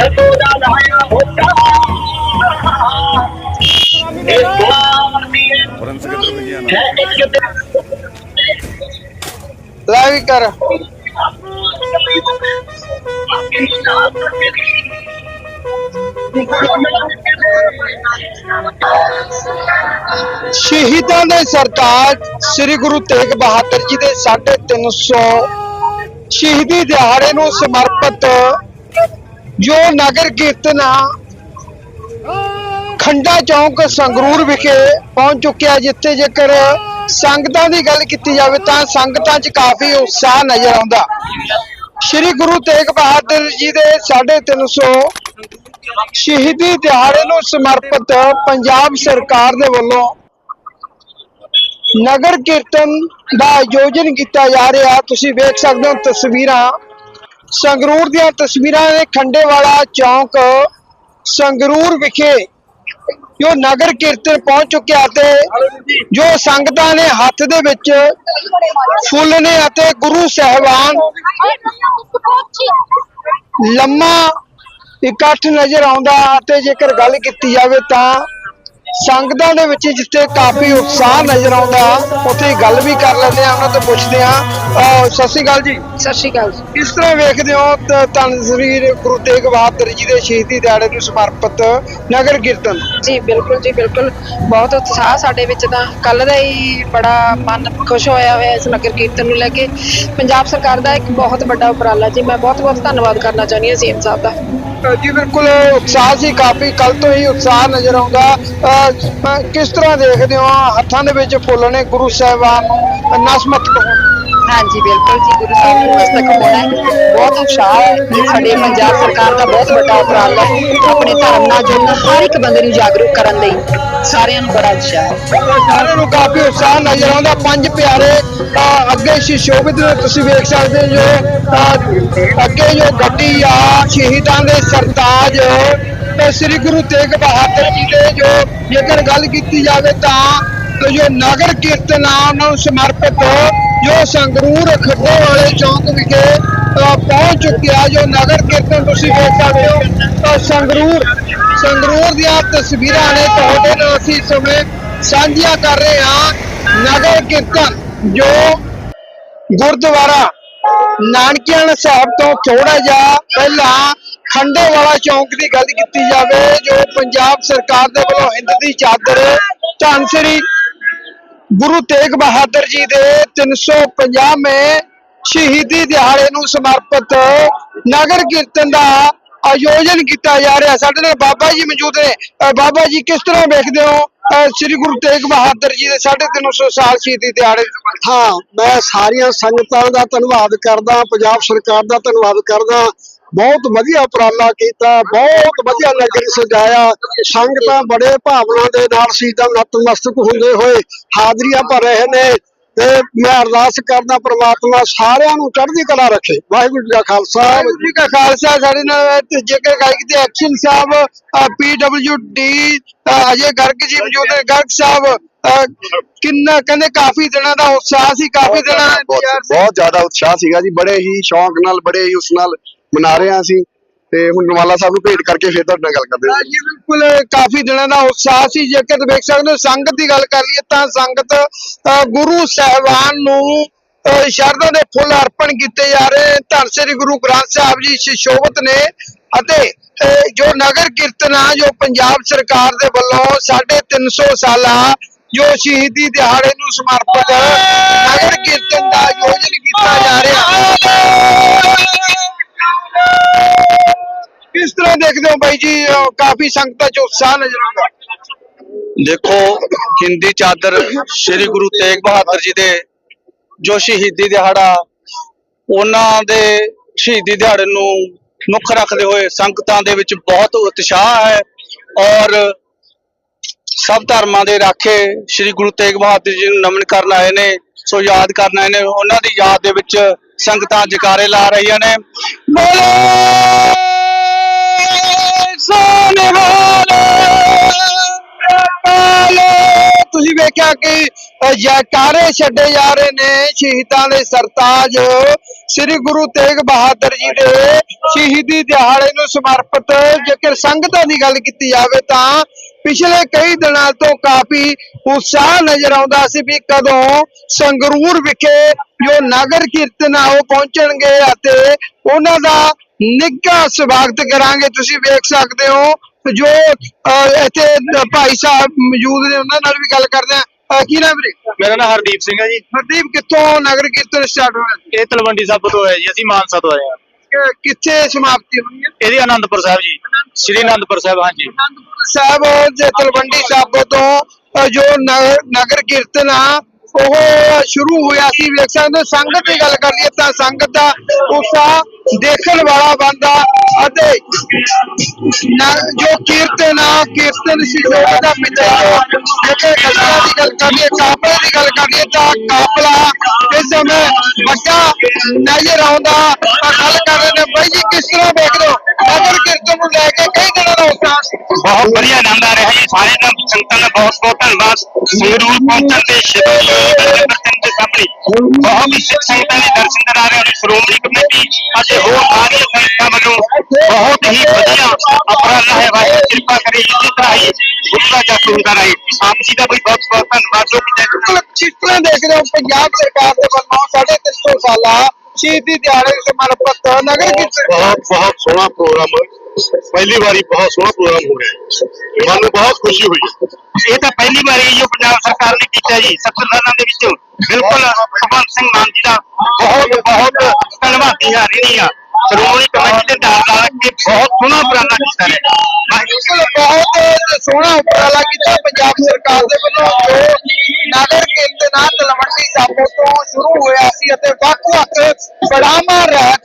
ਸ਼ਤੋਦਾ ਲਾਇਆ ਹੋਤਾ ਇਹ ਦੁਆ ਦੀ ਫੋਰੈਂਸਿਕ ਇੱਧਰ ਨਹੀਂ ਆਣਾ ਹੈ ਲਾਈਵ ਕਰ। ਸ਼ਹੀਦਾਂ ਦੇ ਸਰਤਾਜ ਸ੍ਰੀ ਗੁਰੂ ਤੇਗ ਬਹਾਦਰ ਜੀ ਦੇ 350 ਸ਼ਹੀਦੀ ਦਿਹਾੜੇ ਨੂੰ ਸਮਰਪਿਤ ਜੋ ਨਗਰ ਕੀਰਤਨ ਖੰਡਾ ਚੌਂਕ ਸੰਗਰੂਰ ਵਿਖੇ ਪਹੁੰਚ ਚੁੱਕਿਆ, ਜਿੱਥੇ ਜੇਕਰ ਸੰਗਤਾਂ ਦੀ ਗੱਲ ਕੀਤੀ ਜਾਵੇ ਤਾਂ ਸੰਗਤਾਂ 'ਚ ਕਾਫੀ ਉਤਸ਼ਾਹ ਨਜ਼ਰ ਆਉਂਦਾ। ਸ੍ਰੀ ਗੁਰੂ ਤੇਗ ਬਹਾਦਰ ਜੀ ਦੇ 350 ਸ਼ਹੀਦੀ ਦਿਹਾੜੇ ਨੂੰ ਸਮਰਪਿਤ ਪੰਜਾਬ ਸਰਕਾਰ ਦੇ ਵੱਲੋਂ ਨਗਰ ਕੀਰਤਨ ਦਾ ਆਯੋਜਨ ਕੀਤਾ ਜਾ ਰਿਹਾ। ਤੁਸੀਂ ਵੇਖ ਸਕਦੇ ਹੋ ਤਸਵੀਰਾਂ। ਸੰਗਰੂਰ ਦੀਆਂ ਤਸਵੀਰਾਂ ਨੇ ਖੰਡੇਵਾਲਾ ਚੌਂਕ ਸੰਗਰੂਰ ਵਿਖੇ ਜੋ ਨਗਰ ਕੀਰਤਨ ਪਹੁੰਚ ਚੁੱਕਿਆ ਤੇ ਜੋ ਸੰਗਤਾਂ ਨੇ ਹੱਥ ਦੇ ਵਿੱਚ ਫੁੱਲ ਨੇ ਅਤੇ ਗੁਰੂ ਸਾਹਿਬਾਨ ਲੰਮਾ ਇਕੱਠ ਨਜ਼ਰ ਆਉਂਦਾ ਅਤੇ ਜੇਕਰ ਗੱਲ ਕੀਤੀ ਜਾਵੇ ਤਾਂ ਸੰਗਤਾਂ ਦੇ ਵਿੱਚ ਜਿੱਥੇ ਕਾਫੀ ਉਤਸ਼ਾਹ ਨਜ਼ਰ ਆਉਂਦਾ ਉੱਥੇ ਗੱਲ ਵੀ ਕਰ ਲੈਂਦੇ ਆ ਉਹਨਾਂ ਤੋਂ ਪੁੱਛਦੇ ਆ ਸਤਿ ਸ਼੍ਰੀ ਅਕਾਲ ਜੀ। ਸਤਿ ਸ਼੍ਰੀ ਅਕਾਲ। ਕਿਸ ਤਰ੍ਹਾਂ ਵੇਖਦੇ ਹੋ ਤ- ਧੰਨ ਸ੍ਰੀ ਗੁਰੂ ਤੇਗ ਬਹਾਦਰ ਜੀ ਦੇ ਸ਼ਹੀਦੀ ਦਿਹਾੜੇ ਨੂੰ ਸਮਰਪਿਤ ਨਗਰ ਕੀਰਤਨ। ਜੀ ਬਿਲਕੁਲ ਜੀ ਬਿਲਕੁਲ। ਬਹੁਤ ਉਤਸ਼ਾਹ ਸਾਡੇ ਵਿੱਚ ਤਾਂ ਕੱਲ ਦਾ ਹੀ ਬੜਾ ਮਨ ਖੁਸ਼ ਹੋਇਆ ਹੋਇਆ ਇਸ ਨਗਰ ਕੀਰਤਨ ਨੂੰ ਲੈ ਕੇ। ਪੰਜਾਬ ਸਰਕਾਰ ਦਾ ਇੱਕ ਬਹੁਤ ਵੱਡਾ ਉਪਰਾਲਾ ਜੀ ਮੈਂ ਬਹੁਤ ਬਹੁਤ ਧੰਨਵਾਦ ਕਰਨਾ ਚਾਹੁੰਦੀ ਹਾਂ ਸੀਐਮ ਸਾਹਿਬ ਦਾ। ਜੀ ਬਿਲਕੁਲ ਉਤਸ਼ਾਹ ਸੀ, ਕਾਫੀ ਕੱਲ ਤੋਂ ਹੀ ਉਤਸ਼ਾਹ ਨਜ਼ਰ ਆਉਂਦਾ। ਕਿਸ ਤਰ੍ਹਾਂ ਦੇਖਦੇ ਹੋ? ਹੱਥਾਂ ਦੇ ਵਿੱਚ ਫੁੱਲ ਨੇ, ਗੁਰੂ ਸਾਹਿਬਾਨ ਨੂੰ ਨਸਮਤ ਕਹੋ ਹਾਂਜੀ ਬਿਲਕੁਲ ਜੀ ਗੁਰੂ ਸਾਹਿਬ ਨੂੰ ਮਸਤਕ ਹੋਣਾ ਹੈ। ਬਹੁਤ ਉਤਸ਼ਾਹ ਹੈ ਇਹ ਸਾਡੇ ਪੰਜਾਬ ਸਰਕਾਰ ਦਾ ਬਹੁਤ ਵੱਡਾ ਉਪਰਾਲਾ ਹੈ। ਆਪਣੇ ਧਰਮ ਨਾਲ ਜੁੜਨ ਹਰ ਇੱਕ ਬੰਦੇ ਨੂੰ ਜਾਗਰੂਕ ਕਰਨ ਲਈ ਸਾਰਿਆਂ ਨੂੰ ਬੜਾ ਉਤਸ਼ਾਹ ਹੈ। ਸਾਰਿਆਂ ਨੂੰ ਕਾਫੀ ਉਤਸ਼ਾਹ ਨਜ਼ਰ ਆਉਂਦਾ। ਪੰਜ ਪਿਆਰੇ ਅਹ, ਅੱਗੇ ਸ਼ਿਸ਼ੋਭਿਤ ਤੁਸੀਂ ਵੇਖ ਸਕਦੇ ਹੋ ਜੋ ਅਹ, ਅੱਗੇ ਜੋ ਗੱਡੀ ਆ ਸ਼ਹੀਦਾਂ ਦੇ ਸਰਤਾਜ ਤੇ ਸ੍ਰੀ ਗੁਰੂ ਤੇਗ ਬਹਾਦਰ ਜੀ ਦੇ ਜੋ ਜੇਕਰ ਗੱਲ ਕੀਤੀ ਜਾਵੇ ਤਾਂ ਤੇ ਜੋ ਨਗਰ ਕੀਰਤਨ ਆ ਉਹਨਾਂ ਨੂੰ ਸਮਰਪਿਤ ਜੋ ਸੰਗਰੂਰ ਖੱਡੇ ਵਾਲੇ ਚੌਂਕ ਵਿਖੇ ਪਹੁੰਚ ਚੁੱਕਿਆ, ਜੋ ਨਗਰ ਕੀਰਤਨ ਤੁਸੀਂ ਵੇਖ ਸਕਦੇ ਹੋ, ਤਾਂ ਸੰਗਰੂਰ ਸੰਗਰੂਰ ਦੀਆਂ ਤਸਵੀਰਾਂ ਨੇ ਤੁਹਾਡੇ ਨਾਲ ਅਸੀਂ ਸਮੇਂ ਸਾਂਝੀਆਂ ਕਰ ਰਹੇ ਹਾਂ। ਨਗਰ ਕੀਰਤਨ, ਜੋ ਗੁਰਦੁਆਰਾ ਨਾਨਕਿਆਣਾ ਸਾਹਿਬ ਤੋਂ ਥੋੜਾ ਜਿਹਾ ਪਹਿਲਾਂ ਖੰਡੇ ਵਾਲਾ ਚੌਂਕ ਦੀ ਗੱਲ ਕੀਤੀ ਜਾਵੇ, ਜੋ ਪੰਜਾਬ ਸਰਕਾਰ ਦੇ ਵੱਲੋਂ ਹਿੰਦ ਦੀ ਚਾਦਰ ਧੰਨ ਸ੍ਰੀ ਗੁਰੂ ਤੇਗ ਬਹਾਦਰ ਜੀ ਦੇ 350ਵੇਂ ਸ਼ਹੀਦੀ ਦਿਹਾੜੇ ਨੂੰ ਸਮਰਪਿਤ ਨਗਰ ਕੀਰਤਨ ਦਾ ਆਯੋਜਨ ਕੀਤਾ ਜਾ ਰਿਹਾ। ਸਾਡੇ ਨਾਲ ਬਾਬਾ ਜੀ ਮੌਜੂਦ ਨੇ। ਬਾਬਾ ਜੀ, ਕਿਸ ਤਰ੍ਹਾਂ ਵੇਖਦੇ ਹੋ? ਸ੍ਰੀ ਗੁਰੂ ਤੇਗ ਬਹਾਦਰ ਜੀ ਦੇ 350 ਸਾਲ ਸ਼ਹੀਦੀ ਦਿਹਾੜੇ ਹਾਂ, ਮੈਂ ਸਾਰੀਆਂ ਸੰਗਤਾਂ ਦਾ ਧੰਨਵਾਦ ਕਰਦਾ, ਪੰਜਾਬ ਸਰਕਾਰ ਦਾ ਧੰਨਵਾਦ ਕਰਦਾ। ਬਹੁਤ ਵਧੀਆ ਉਪਰਾਲਾ ਕੀਤਾ ਬਹੁਤ ਵਧੀਆ ਨਗਰ ਸਜਾਇਆ। ਸੰਗਤਾਂ ਬੜੇ ਭਾਵਨਾ ਦੇ ਨਾਲ ਸ਼ਹੀਦਾਂ ਨਤਮਸਤਕ ਹੁੰਦੇ ਹੋਏ ਹਾਜ਼ਰੀਆਂ ਭਰ ਰਹੇ ਨੇ ਤੇ ਮੈਂ ਅਰਦਾਸ ਕਰਦਾ ਪ੍ਰਮਾਤਮਾ ਸਾਰਿਆਂ ਨੂੰ ਚੜ੍ਹਦੀ ਕਲਾ ਰੱਖੇ। ਵਾਹਿਗੁਰੂ ਜੀ ਕਾ ਖਾਲਸਾ ਵਾਹਿਗੁਰੂ ਜੀ ਕਾ ਖਾਲਸਾ। ਸਾਡੇ ਨਾਲ ਜੇਕਰ ਗੱਲ ਕੀਤੀ ਐਕਸ਼ਨ ਸਾਹਿਬ ਪੀਡਬਲਯੂਡੀ ਅਜੇ ਗਰਗ ਜੀ ਮੌਜੂਦ ਨੇ। ਗਰਗ ਸਾਹਿਬ ਕਿੰਨਾ ਕਹਿੰਦੇ ਕਾਫੀ ਦਿਨਾਂ ਦਾ ਉਤਸ਼ਾਹ ਸੀ ਕਾਫੀ ਦਿਨਾਂ ਦਾ। ਬਹੁਤ ਜ਼ਿਆਦਾ ਉਤਸ਼ਾਹ ਸੀਗਾ ਜੀ। ਬੜੇ ਹੀ ਸ਼ੌਂਕ ਨਾਲ ਬੜੇ ਹੀ ਉਸ ਨਾਲ ਮਨਾ ਰਹੇ ਹਾਂ ਅਸੀਂ ਤੇ ਹੁਣ ਨਵਾਲਾ ਸਾਹਿਬ ਨੂੰ ਭੇਟ ਕਰਕੇ ਫਿਰ ਤੁਹਾਡੇ ਨਾਲ ਗੱਲ ਕਰਦੇ ਹਾਂ। ਜੀ ਬਿਲਕੁਲ, ਕਾਫੀ ਦਿਨਾਂ ਦਾ ਉਤਸ਼ਾਹ ਸੀ ਜੇਕਰ ਵੇਖ ਸਕਦੇ ਹੋ, ਸੰਗਤ ਦੀ ਗੱਲ ਕਰ ਲਈਏ ਤਾਂ ਸੰਗਤ ਗੁਰੂ ਸਾਹਿਬਾਨ ਨੂੰ ਸ਼ਰਧਾ ਦੇ ਫੁੱਲ ਅਰਪਣ ਕੀਤੇ ਜਾ ਰਹੇ ਧੰਨ ਸ੍ਰੀ ਗੁਰੂ ਗ੍ਰੰਥ ਸਾਹਿਬ ਜੀ ਸ਼ਿਸ਼ੋਭਤ ਨੇ ਅਤੇ ਜੋ ਨਗਰ ਕੀਰਤਨ ਆ, ਜੋ ਪੰਜਾਬ ਸਰਕਾਰ ਦੇ ਵੱਲੋਂ 350 ਸਾਲਾ ਜੋ ਸ਼ਹੀਦੀ ਦਿਹਾੜੇ ਨੂੰ ਸਮਰਪਿਤ ਨਗਰ ਕੀਰਤਨ ਦਾ ਆਯੋਜਨ ਕੀਤਾ ਜਾ ਰਿਹਾ ਕਿਸ ਦੇਖਦੇ ਹੋ ਬਾਈ ਜੀ ਕਾਫੀ ਸੰਗਤਾਂ ਚ ਉਤਸ਼ਾਹ ਨਜ਼ਰ ਆਉਂਦਾ। ਦੇਖੋ, ਹਿੰਦੀ ਚਾਦਰ ਸ੍ਰੀ ਗੁਰੂ ਤੇਗ ਬਹਾਦਰ ਜੀ ਦੇ ਜੋ ਸ਼ਹੀਦੀ ਦਿਹਾੜਾ, ਉਹਨਾਂ ਦੇ ਸ਼ਹੀਦੀ ਦਿਹਾੜੇ ਨੂੰ ਮੁੱਖ ਰੱਖਦੇ ਹੋਏ ਸੰਗਤਾਂ ਦੇ ਵਿੱਚ ਬਹੁਤ ਉਤਸ਼ਾਹ ਹੈ ਔਰ ਸਭ ਧਰਮਾਂ ਦੇ ਰਾਖੇ ਸ੍ਰੀ ਗੁਰੂ ਤੇਗ ਬਹਾਦਰ ਜੀ ਨੂੰ ਨਮਨ ਕਰਨ ਆਏ ਨੇ, ਸੋ ਯਾਦ ਕਰਨ ਆਏ ਨੇ। ਉਹਨਾਂ ਦੀ ਯਾਦ ਦੇ ਵਿੱਚ ਸੰਗਤਾਂ ਜਕਾਰੇ ਲਾ ਰਹੀਆਂ ਨੇ। ਬੋਲੇ! ਸੋਨਿਹਾਲ ਤੁਸੀਂ ਵੇਖਿਆ ਕਿ ਜੈਕਾਰੇ ਛੱਡੇ ਜਾ ਰਹੇ ਨੇ ਸ਼ਹੀਦਾਂ ਦੇ ਸਰਤਾਜ। ਸ੍ਰੀ ਗੁਰੂ ਤੇਗ ਬਹਾਦਰ ਜੀ ਦੇ ਸ਼ਹੀਦੀ ਦਿਹਾੜੇ ਨੂੰ ਸਮਰਪਿਤ ਜੇਕਰ ਸੰਗਤਾਂ ਦੀ ਗੱਲ ਕੀਤੀ ਜਾਵੇ ਤਾਂ ਪਿਛਲੇ ਕਈ ਦਿਨਾਂ ਤੋਂ ਕਾਫੀ ਉਤਸ਼ਾਹ ਨਜ਼ਰ ਆਉਂਦਾ ਸੀ ਵੀ ਕਦੋਂ ਸੰਗਰੂਰ ਵਿਖੇ ਜੋ ਨਗਰ ਕੀਰਤਨ ਆ ਉਹ ਪਹੁੰਚਣਗੇ ਅਤੇ ਉਹਨਾਂ ਦਾ ਨਿੱਘਾ ਸਵਾਗਤ ਕਰਾਂਗੇ ਤੁਸੀਂ ਵੇਖ ਸਕਦੇ ਹੋ। ਜੋ ਇੱਥੇ ਭਾਈ ਸਾਹਿਬ ਮੌਜੂਦ ਨੇ ਉਹਨਾਂ ਨਾਲ ਵੀ ਗੱਲ ਕਰਦੇ ਆ ਕੀ ਨਾਮ ਵੀਰੇ? ਮੇਰਾ ਨਾਮ ਹਰਦੀਪ ਸਿੰਘ ਹੈ ਜੀ। ਹਰਦੀਪ ਕਿੱਥੋਂ ਨਗਰ ਕੀਰਤਨ ਸਟਾਰਟ ਹੋਇਆ? ਇਹ ਤਲਵੰਡੀ ਸਾਬੋ ਤੋਂ ਹੈ ਜੀ ਅਸੀਂ ਮਾਨਸਾ ਤੋਂ ਆਏ ਹਾਂ। ਕਿੱਥੇ ਸਮਾਪਤੀ ਹੋਣੀ ਹੈ? ਇਹਦੀ ਆਨੰਦਪੁਰ ਸਾਹਿਬ ਜੀ। ਸ੍ਰੀ ਆਨੰਦਪੁਰ ਸਾਹਿਬ ਹਾਂਜੀ। ਅਨੰਦਪੁਰ ਸਾਹਿਬ ਤਲਵੰਡੀ ਸਾਬੋ ਤੋਂ ਜੋ ਨਗਰ ਕੀਰਤਨ ਆ ਉਹ ਸ਼ੁਰੂ ਹੋਇਆ ਸੀ ਵੇਖ ਸਕਦੇ ਹੋ ਸੰਗਤ ਦੀ ਗੱਲ ਕਰ ਲਈਏ ਤਾਂ ਸੰਗਤ ਦਾ ਉਤਸ਼ਾਹ ਦੇਖਣ ਵਾਲਾ ਬੰਦਾ ਅਤੇ ਜੋ ਕੀਰਤਨ ਆ, ਕੀਰਤਨ ਸੀ ਜੋ ਉਹਦਾ ਪਿੱਛੇ ਜਿਹੜੇ ਗੱਲਾਂ ਦੀ ਗੱਲ ਕਰ ਲਈਏ ਕਾਫਲੇ ਦੀ ਗੱਲ ਕਰ ਲਈਏ ਤਾਂ ਕਾਫਲਾ ਇਸ ਸਮੇਂ ਵੱਡਾ ਨਜ਼ਰ ਆਉਂਦਾ, ਤਾਂ ਗੱਲ ਕਰ ਰਹੇ ਨੇ, ਬਾਈ ਜੀ, ਕਿਸ ਤਰ੍ਹਾਂ ਦੇਖਦੇ ਹੋ? ਨਗਰ ਕੀਰਤਨ ਨੂੰ ਲੈ ਕੇ ਬਹੁਤ ਵਧੀਆ ਆਨੰਦ ਆ ਰਿਹਾ ਜੀ ਸਾਰੇ ਦਾ ਸੰਗਤਾਂ ਦਾ ਬਹੁਤ ਬਹੁਤ ਧੰਨਵਾਦ ਸੰਗਰੂਰ ਪਹੁੰਚਣ ਦੇ ਸ਼ਹੀਦ ਬਚਨ ਦੇ ਸਾਹਮਣੇ ਬਹੁਤ ਹੀ ਸਿੱਖ ਸੰਗਤਾਂ ਦੇ ਦਰਸ਼ਨ ਕਰਾ ਰਹੇ ਨੇ ਸ਼੍ਰੋਮਣੀ ਕਮੇਟੀ ਅਤੇ ਹੋਰ ਸਾਰੀਆਂ ਸੰਗਤਾਂ ਵੱਲੋਂ ਬਹੁਤ ਹੀ ਵਧੀਆ ਉਪਰਾਲਾ ਹੈ ਵਾਹਿਗੁਰੂ ਕਿਰਪਾ ਕਰੇ ਇਸੇ ਤਰ੍ਹਾਂ ਹੀ ਗੁਰੂਆ ਜਾ ਹੁੰਦਾ ਰਹੇ ਆਪ ਜੀ ਦਾ ਵੀ ਬਹੁਤ ਬਹੁਤ ਧੰਨਵਾਦ ਜੋ ਕਿ ਬਿਲਕੁਲ ਜਿਸ ਤਰ੍ਹਾਂ ਦੇਖਦੇ ਹੋ ਪੰਜਾਬ ਸਰਕਾਰ ਦੇ ਵੱਲੋਂ ਸਾਢੇ ਤਿੰਨ ਸੌ ਸਾਲਾ ਸ਼ਹੀਦੀ ਦਿਹਾੜੇ ਨੂੰ ਸਮਰਪਿਤ ਨਗਰ ਕੀਰਤਨ ਬਹੁਤ ਬਹੁਤ ਸੋਹਣਾ ਪ੍ਰੋਗਰਾਮ ਪਹਿਲੀ ਵਾਰੀ ਬਹੁਤ ਸੋਹਣਾ ਪ੍ਰੋਗਰਾਮ ਹੋ ਰਿਹਾ ਹੈ। ਮਨ ਨੂੰ ਬਹੁਤ ਖੁਸ਼ੀ ਹੋਈ ਇਹ ਤਾਂ ਪਹਿਲੀ ਵਾਰੀ ਜੋ ਪੰਜਾਬ ਸਰਕਾਰ ਨੇ ਕੀਤਾ ਜੀ 70 ਸਾਲਾਂ ਦੇ ਵਿੱਚ। ਬਿਲਕੁਲ ਭਗਵੰਤ ਸਿੰਘ ਮਾਨ ਜੀ ਦਾ ਬਹੁਤ ਬਹੁਤ ਧੰਨਵਾਦੀ ਹਾਂ ਰਹੀ ਹਾਂ ਸ਼੍ਰੋਮਣੀ ਕਮੇਟੀ ਦੇ ਦਾਅ ਲਾ ਕੇ ਬਹੁਤ ਸੋਹਣਾ ਉਪਰਾਲਾ ਕੀਤਾ ਹੈ। ਬਿਲਕੁਲ ਬਹੁਤ ਸੋਹਣਾ ਉਪਰਾਲਾ ਕੀਤਾ ਪੰਜਾਬ ਸਰਕਾਰ ਦੇ ਵੱਲੋਂ। ਜੋ ਨਗਰ ਕੀਰਤਨ ਆ ਤਲਵੰਡੀ ਸਾਬੋ ਤੋਂ ਸ਼ੁਰੂ ਹੋਇਆ ਸੀ ਅਤੇ ਵੱਖ-ਵੱਖ ਬੜਾਮਾ ਰਹਿਤ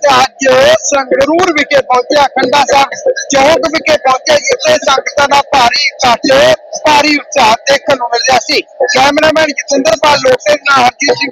ਅੱਜ ਸੰਗਰੂਰ ਵਿਖੇ ਪਹੁੰਚਿਆ, ਖੰਡਾ ਸਾਹਿਬ, ਚੌਕ ਵਿਖੇ ਪਹੁੰਚਿਆ, ਜਿੱਥੇ ਸੰਗਤਾਂ ਦਾ ਭਾਰੀ ਇਕੱਠ ਭਾਰੀ ਉਤਸ਼ਾਹ ਦੇਖਣ ਨੂੰ ਮਿਲ ਰਿਹਾ ਸੀ। ਕੈਮਰਾਮੈਨ ਜਤਿੰਦਰਪਾਲ ਲੋਟੇ ਨਾਲ ਹਰਜੀਤ ਸਿੰਘ